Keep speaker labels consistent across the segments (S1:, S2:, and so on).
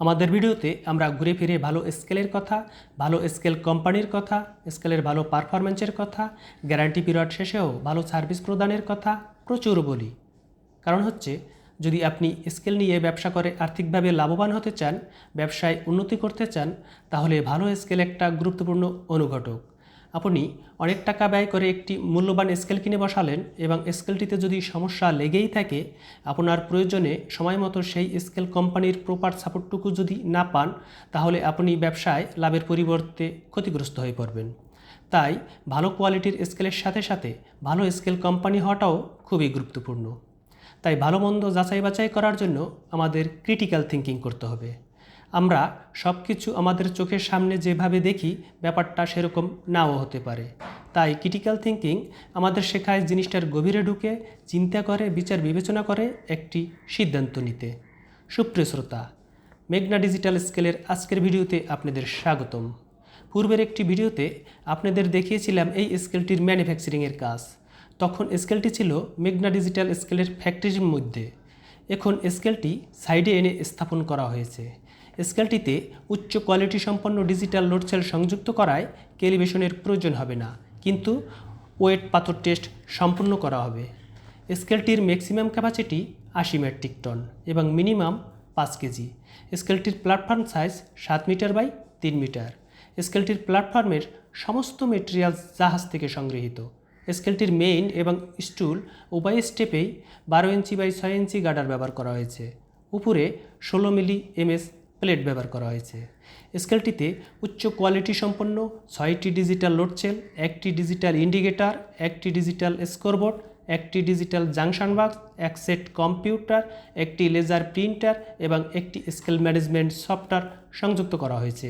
S1: আমাদের ভিডিওতে আমরা ঘুরে ফিরে ভালো স্কেলের কথা, ভালো স্কেল কোম্পানির কথা, স্কেলের ভালো পারফরমেন্সের কথা, গ্যারান্টি পিরিয়ড শেষেও ভালো সার্ভিস প্রদানের কথা প্রচুর বলি। কারণ হচ্ছে, যদি আপনি স্কেল নিয়ে ব্যবসা করে আর্থিকভাবে লাভবান হতে চান, ব্যবসায় উন্নতি করতে চান, তাহলে ভালো স্কেল একটা গুরুত্বপূর্ণ অনুঘটক। আপনি অনেক টাকা ব্যয় করে একটি মূল্যবান স্কেল কিনে বসালেন এবং স্কেলটিতে যদি সমস্যা লেগেই থাকে, আপনার প্রয়োজনে সময় মতো সেই স্কেল কোম্পানির প্রপার সাপোর্টটুকু যদি না পান, তাহলে আপনি ব্যবসায় লাভের পরিবর্তে ক্ষতিগ্রস্ত হয়ে পড়বেন। তাই ভালো কোয়ালিটির স্কেলের সাথে সাথে ভালো স্কেল কোম্পানি হওয়াটাও খুবই গুরুত্বপূর্ণ। তাই ভালো মন্দ যাচাই বাছাই করার জন্য আমাদের ক্রিটিক্যাল থিঙ্কিং করতে হবে। আমরা সব কিছু আমাদের চোখের সামনে যেভাবে দেখি, ব্যাপারটা সেরকম নাও হতে পারে। তাই ক্রিটিক্যাল থিঙ্কিং আমাদের শেখায় জিনিসটার গভীরে ঢুকে, চিন্তা করে, বিচার বিবেচনা করে একটি সিদ্ধান্ত নিতে। সুপ্রিয় শ্রোতা, মেঘনা ডিজিটাল স্কেলের আজকের ভিডিওতে আপনাদের স্বাগতম। পূর্বের একটি ভিডিওতে আপনাদের দেখিয়েছিলাম এই স্কেলটির ম্যানুফ্যাকচারিংয়ের কাজ। তখন স্কেলটি ছিল মেঘনা ডিজিটাল স্কেলের ফ্যাক্টরির মধ্যে। এখন স্কেলটি সাইডে এনে স্থাপন করা হয়েছে। স্কেলটিতে উচ্চ কোয়ালিটি সম্পন্ন ডিজিটাল লোড সেল সংযুক্ত করায় ক্যালিব্রেশনের প্রয়োজন হবে না, কিন্তু ওয়েট পাথর টেস্ট সম্পূর্ণ করা হবে। স্কেলটির ম্যাক্সিমাম ক্যাপাসিটি আশি মেট্রিক টন এবং মিনিমাম পাঁচ কেজি। স্কেলটির প্ল্যাটফর্ম সাইজ সাত মিটার বাই তিন মিটার। স্কেলটির প্ল্যাটফর্মের সমস্ত মেটেরিয়াল জাহাজ থেকে সংগৃহীত। স্কেলটির মেইন এবং স্টুল উভয় স্টেপেই বারো ইঞ্চি বাই ছয় ইঞ্চি গার্ডার ব্যবহার করা হয়েছে। উপরে ষোলো মিলি এমএস প্লেট ব্যবহার করা হয়েছে। স্কেলটিতে উচ্চ কোয়ালিটি সম্পন্ন ছয়টি ডিজিটাল লোড সেল, একটি ডিজিটাল ইন্ডিকেটর, একটি ডিজিটাল স্কোরবোর্ড, একটি ডিজিটাল জাংশন বক্স, এক সেট কম্পিউটার, একটি লেজার প্রিন্টার এবং একটি স্কেল ম্যানেজমেন্ট সফটওয়্যার সংযুক্ত করা হয়েছে।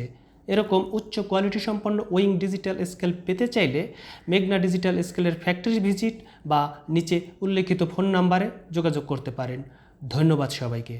S1: এরকম উচ্চ কোয়ালিটি সম্পন্ন উইং ডিজিটাল স্কেল পেতে চাইলে মেঘনা ডিজিটাল স্কেলের ফ্যাক্টরি ভিজিট বা নিচে উল্লেখিত ফোন নাম্বারে যোগাযোগ করতে পারেন। ধন্যবাদ সবাইকে।